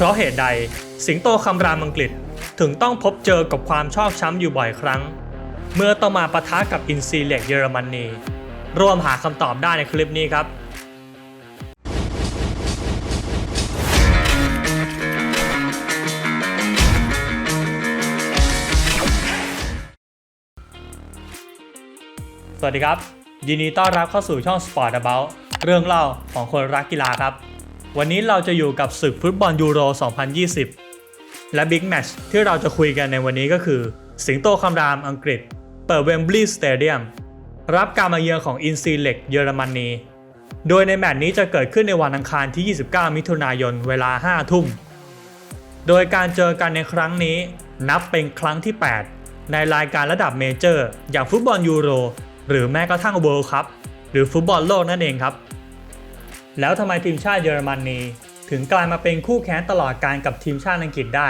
เพราะเหตุใดสิงโตคำรามอังกฤษถึงต้องพบเจอกับความชอกช้ำอยู่บ่อยครั้ง เมื่อต้องมาปะทะกับอินซีเล็กเยอรมนีร่วมหาคำตอบได้ในคลิปนี้ครับสวัสดีครับ ยินดีต้อนรับเข้าสู่ช่อง Sport About เรื่องเล่าของคนรักกีฬาครับ วันนี้เราจะอยู่กับศึกฟุตบอลยูโร 2020 และบิ๊กแมตช์ที่เราจะคุยกันในวันนี้ก็คือ สิงโตคำรามอังกฤษ เปิดเวมบลีย์สเตเดียมรับการมาเยือนของอินซีเล็กเยอรมนี โดยในแมตช์นี้จะเกิดขึ้นในวันอังคารที่ 29 มิถุนายนเวลา 5 ทุ่ม โดยการเจอกันในครั้งนี้นับเป็นครั้งที่ 8 ในรายการระดับเมเจอร์ อย่างฟุตบอลยูโร หรือแม้กระทั่งเวิลด์คัพหรือฟุตบอลโลกนั่นเองครับ แล้วทำไมทีมชาติเยอรมนีถึงกลายมาเป็นคู่แข่งตลอดการกับทีมชาติอังกฤษได้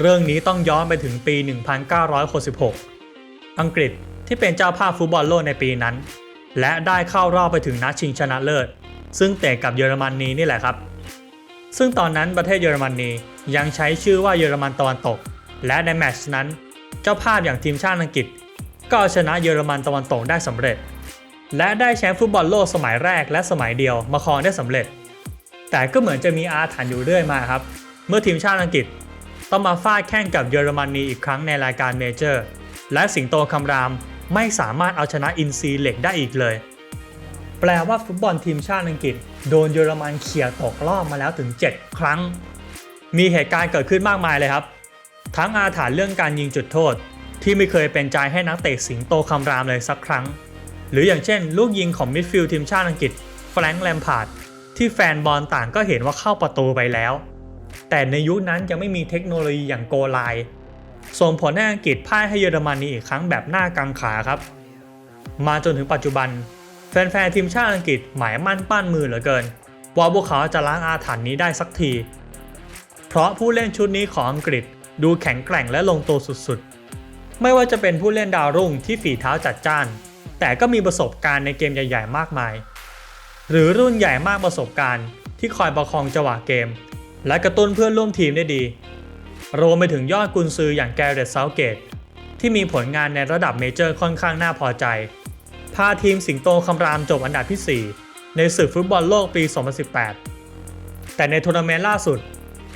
เรื่องนี้ต้องย้อนไปถึงปี 1966 อังกฤษที่เป็นเจ้าภาพฟุตบอลโลกในปีนั้น และได้เข้ารอบไปถึงนัดชิงชนะเลิศ ซึ่งเตะกับเยอรมนีนี่แหละครับ ซึ่งตอนนั้นประเทศเยอรมนียังใช้ชื่อว่าเยอรมันตะวันตก และในแมตช์นั้น เจ้าภาพอย่างทีมชาติอังกฤษ ก็เอาชนะเยอรมันตะวันตกได้สำเร็จ และได้แชมป์ฟุตบอลโลกสมัยแรกและสมัยเดียวมาครองได้สำเร็จ แต่ก็เหมือนจะมีอาถรรพ์อยู่เรื่อยมาครับ เมื่อทีมชาติอังกฤษ ต้องมาฟาดแข่งกับเยอรมนีอีกครั้งในรายการเมเจอร์ และสิงโตคำรามไม่สามารถเอาชนะอินซีเหล็กได้อีกเลย แปลว่าฟุตบอลทีมชาติอังกฤษ โดนเยอรมันเขี่ยตกรอบมาแล้วถึง 7 ครั้ง มีเหตุการณ์เกิดขึ้นมากมายเลยครับ ทั้งอาถรรพ์เรื่องการยิงจุดโทษ ที่ไม่เคยเป็นใจให้นักเตะสิงโตคำรามเลยสักครั้ง หรืออย่างเช่น ลูกยิงของมิดฟิลด์ทีมชาติอังกฤษแฟรงค์แลมพาร์ดที่แฟนบอลต่างก็เห็นว่าเข้าประตูไปแล้ว แต่ในยุคนั้นยังไม่มีเทคโนโลยีอย่างโกไลส่งผลให้อังกฤษพ่ายให้เยอรมนีอีกครั้งแบบหน้ากังขาครับ มาจนถึงปัจจุบัน แฟนๆทีมชาติอังกฤษหมายมั่นปั้นมือเหลือเกิน ว่าพวกเขาจะล้างอาถรรพ์นี้ได้สักที เพราะผู้เล่นชุดนี้ของอังกฤษดูแข็งแกร่งและลงตัวสุดๆ ไม่ว่าจะเป็นผู้เล่นดาวรุ่งที่ฝีเท้าจัดจ้าน แต่ก็มีประสบการณ์ในเกมใหญ่ ๆ มากมาย หรือรุ่นใหญ่มากประสบการณ์ที่คอยประคองจังหวะเกม และกระตุ้นเพื่อนร่วมทีมได้ดี รวมไปถึงยอดกุนซืออย่างแกเรตเซาเกตที่มีผลงานในระดับเมเจอร์ค่อนข้างน่าพอใจ พาทีมสิงโตคำรามจบอันดับที่ 4 ในศึกฟุตบอลโลกปี 2018 แต่ในทัวร์นาเมนต์ล่าสุด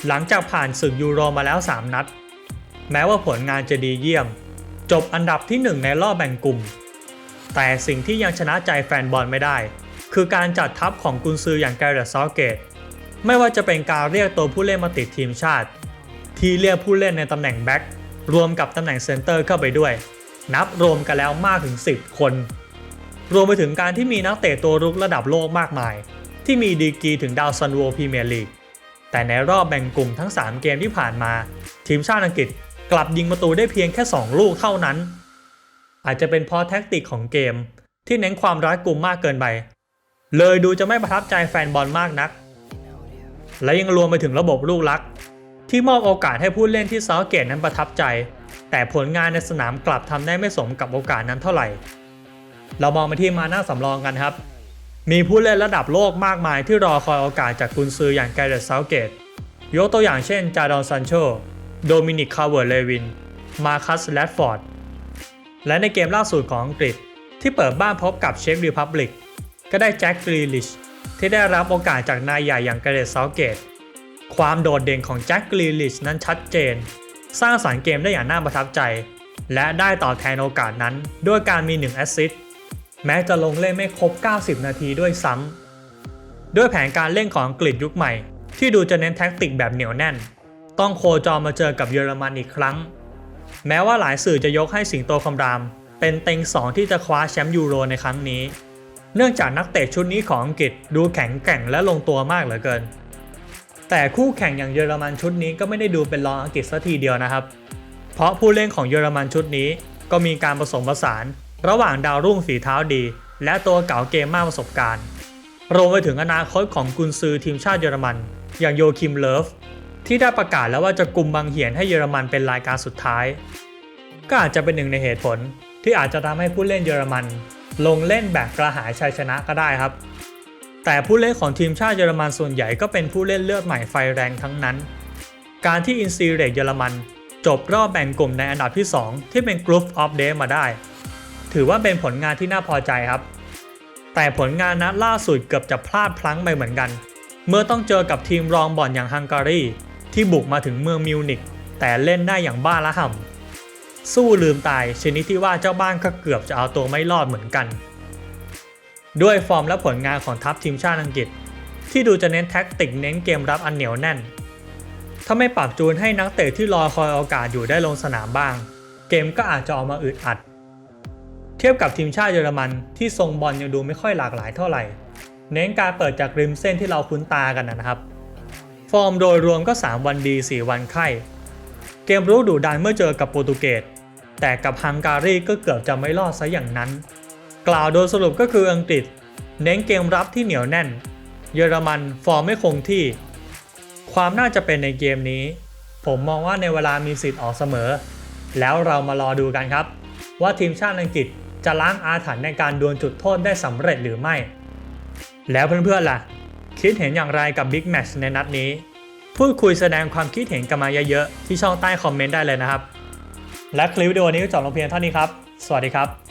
หลังจากผ่านศึกยูโรมาแล้ว 3 นัด แม้ว่าผลงานจะดีเยี่ยม จบอันดับที่ 1 ในรอบแบ่งกลุ่ม แต่สิ่งที่ยังชนะใจแฟนบอลไม่ได้ คือการจัดทัพของกุนซืออย่างแกเรตซาเกต ไม่ว่าจะเป็นการเรียกตัวผู้เล่นมาติดทีมชาติ ที่เรียกผู้เล่นในตำแหน่งแบ็กรวมกับตำแหน่งเซนเตอร์เข้าไปด้วย นับรวมกันแล้วมากถึง 10 คน รวมไปถึงการที่มีนักเตะตัวรุกระดับโลกมากมาย ที่มีดีกรีถึงดาวซันโวพรีเมียร์ลีกแต่ในรอบแบ่งกลุ่มทั้ง 3 เกมที่ผ่านมา ทีมชาติอังกฤษกลับยิงประตูได้เพียงแค่ 2 ลูกเท่านั้น อาจจะเป็นเพราะแท็กติกของเกม ที่เน้นความรัดกุมมากเกินไป เลยดูจะไม่ประทับใจแฟนบอลมากนัก และยังรวมไปถึงระบบลูกลัก ที่มอบโอกาสให้ผู้เล่นที่เซาเกตนั้นประทับใจ แต่ผลงานในสนามกลับทำได้ไม่สมกับโอกาสนั้นเท่าไหร่ เรามองไปที่มาหน้าสำรองกันครับ มีผู้เล่นระดับโลกมากมายที่รอคอยโอกาสจากกุนซืออย่างแกเรตเซาเกตยกตัวอย่างเช่นจาดอนซันโชโดมินิกคาเวิร์เลวิน มาคัสแรดฟอร์ด และในเกมล่าสุดของอังกฤษ ที่เปิดบ้านพบกับเช็กรีพับลิกก็ได้แจ็คกรีลิชที่ได้รับโอกาสจากนายใหญ่อย่างแกเรตเซาเกต ความโดดเด่นของแจ็คกรีลิชนั้นชัดเจน สร้างสารรค์เกมได้อย่างน่าประทับใจ และได้ตอบแทนโอกาสนั้น ด้วยการมี1แอสซิสต์แม้จะลงเล่นไม่ครบ 90 นาทีด้วยซ้ำด้วยแผนการเล่นของอังกฤษยุคใหม่ ที่ดูจะเน้นแท็กติกแบบเหนียวแน่น ต้องโคจรมาเจอกับเยอรมันอีกครั้ง แม้ว่าหลายสื่อจะยกให้สิงโตคำราม เป็นเต็งสองที่จะคว้าแชมป์ยูโรในครั้งนี้ เนื่องจากนักเตะชุดนี้ของอังกฤษดูแข็งแกร่งและลงตัวมากเหลือเกิน แต่คู่แข่งอย่างเยอรมันชุดนี้ก็ไม่ได้ดูเป็นรองอังกฤษสัทีเดียวนะครับ เพราะผู้เล่นของเยอรมันชุดนี้ก็มีการผสมผสาน ระหว่างดาวรุ่งฝีเท้าดี และตัวเก่าเกมมากประสบการณ์รวมไปถึงอนาคตของกุนซือทีมชาติเยอรมัน อย่างโยคิมเลิฟ ที่ได้ประกาศแล้วว่าจะกลุ่มบังเหียนให้เยอรมันเป็นรายการสุดท้าย ก็อาจจะเป็นหนึ่งในเหตุผล ที่อาจจะทำให้ผู้เล่นเยอรมัน ลงเล่นแบบกระหายชัยชนะก็ได้ครับ แต่ผู้เล่นของทีมชาติเยอรมันส่วนใหญ่ก็เป็นผู้เล่นเลือดใหม่ไฟแรงทั้งนั้น การที่อินซีเรกเยอรมัน จบรอบแบ่งกลุ่มในอันดับที่ 2 ที่เป็น Group of Death มาได้ ถือว่าเป็นผลงานที่น่าพอใจครับ แต่ผลงานนัดล่าสุดเกือบจะพลาดพลั้งไปเหมือนกัน เมื่อต้องเจอกับทีมรองบอลอย่างฮังการี ที่บุกมาถึงเมืองมิวนิกแต่เล่นได้อย่างบ้าละห่ำสู้ลืมตายชนิดที่ว่าเจ้าบ้านก็เกือบจะเอาตัวไม่รอดเหมือนกัน ด้วยฟอร์มและผลงานของทัพทีมชาติอังกฤษ ที่ดูจะเน้นแท็กติกเน้นเกมรับอันเหนียวแน่น ถ้าไม่ปรับจูนให้นักเตะที่รอคอยโอกาสอยู่ได้ลงสนามบ้าง เกมก็อาจจะออกมาอึดอัด เทียบกับทีมชาติเยอรมันที่ทรงบอลยังดูไม่ค่อยหลากหลายเท่าไหร่ เน้นการเปิดจากริมเส้นที่เราคุ้นตากันนะครับ ฟอร์มโดยรวมก็ 3 วันดี 4 วันไข้ เกมรุกดุดันเมื่อเจอกับโปรตุเกส แต่กับฮังการีก็เกือบจะไม่รอดซะอย่างนั้น กล่าวโดยสรุปก็คืออังกฤษ เน้นเกมรับที่เหนียวแน่น เยอรมันฟอร์มไม่คงที่ ความน่าจะเป็นในเกมนี้ ผมมองว่าในเวลามีสิทธิ์ออกเสมอ แล้วเรามารอดูกันครับ ว่าทีมชาติอังกฤษจะล้างอาถรรพ์ในการดวลจุดโทษได้สำเร็จหรือไม่ แล้วเพื่อนๆล่ะ คิดเห็นอย่างไรกับบิ๊กแมตช์ในนัดนี้ พูดคุยแสดงความคิดเห็นกันมาเยอะๆ ที่ช่องใต้คอมเมนต์ได้เลยนะครับ และคลิปวิดีโอนี้ก็จบลงเพียงเท่านี้ครับ สวัสดีครับ